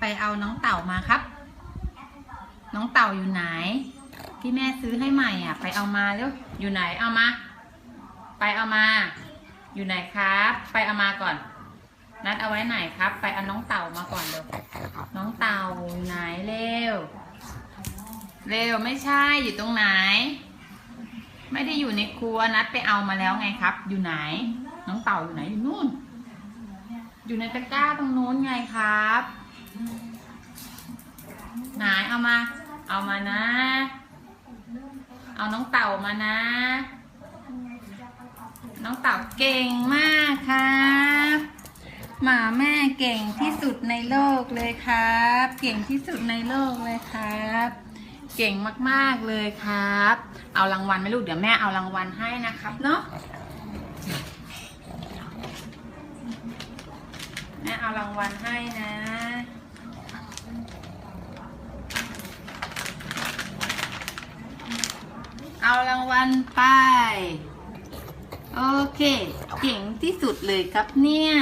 ไปเอาน้องเต่ามาครับ น้องเต่าอยู่ไหน ที่แม่ซื้อให้ใหม่อะ ไปเอามาเร็วอยู่ไหนเอามา ไปเอามา อยู่ไหนครับ ไปเอามาก่อน นัดเอาไว้ไหนครับ ไปเอาน้องเต่ามาก่อนเร็วน้องเต่าอยู่ไหนเร็วเร็วไม่ใช่อยู่ตรงไหน ไม่ได้อยู่ในครัวนัดไปเอามาแล้วไงครับ อยู่ไหน น้องเต่าอยู่ไหนอยู่นู่น อยู่ในตะกร้าตรงนู้นไง ไหนเอามา เอามานะ เอาน้องเต่ามานะ น้องเต่าเก่งมากครับหมาแม่เก่งที่สุดในโลกเลยครับ เก่งที่สุดในโลกเลยครับ เก่งมากๆเลยครับ เอารางวัลไหมลูกเดี๋ยวแม่เอารางวัลให้นะครับเนาะแม่เอารางวัลให้นะ เอารางวัลไป โอเค เก่งที่สุดเลยครับเนี่ย